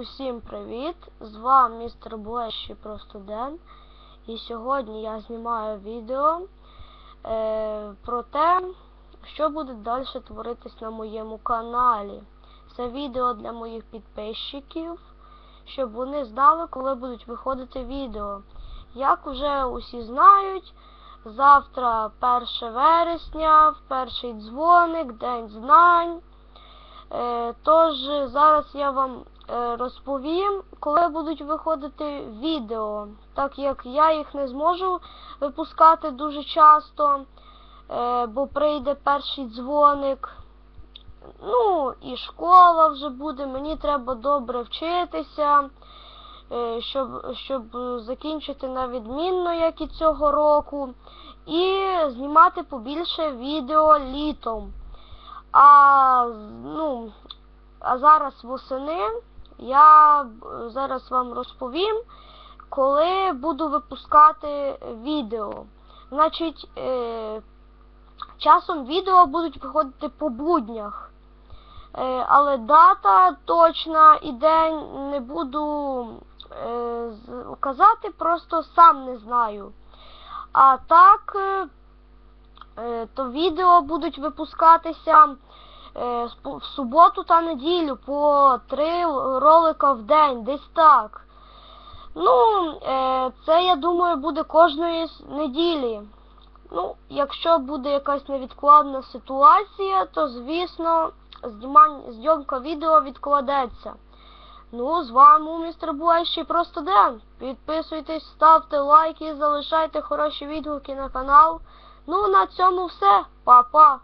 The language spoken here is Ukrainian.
Усім привіт! З вами містер Блещі просто Ден. І сьогодні я знімаю відео е, про те, що буде далі творитись на моєму каналі. Це відео для моїх підписчиків, щоб вони знали, коли будуть виходити відео. Як вже усі знають, завтра 1 вересня, перший дзвоник, День знань. Е, Тож зараз я вам розповім, коли будуть виходити відео, так як я їх не зможу випускати дуже часто, е, бо прийде перший дзвоник. Ну, і школа вже буде, мені треба добре вчитися, е, щоб, щоб закінчити на відмінно, як і цього року, і знімати побільше відео літом. А ну, а зараз восени я зараз вам розповім, коли буду випускати відео. Значить, е, часом відео будуть виходити по буднях. Е, але дата точна і день не буду е, казати, просто сам не знаю. А так. е, Е, то відео будуть випускатися е, в суботу та неділю по три ролика в день, десь так. Ну, е, це, я думаю, буде кожної неділі. Ну, якщо буде якась невідкладна ситуація, то, звісно, зйомка відео відкладеться. Ну, з вами містер Буайщий просто Ден. Підписуйтесь, ставте лайки, залишайте хороші відгуки на канал. Ну, на цьому все. Па-па.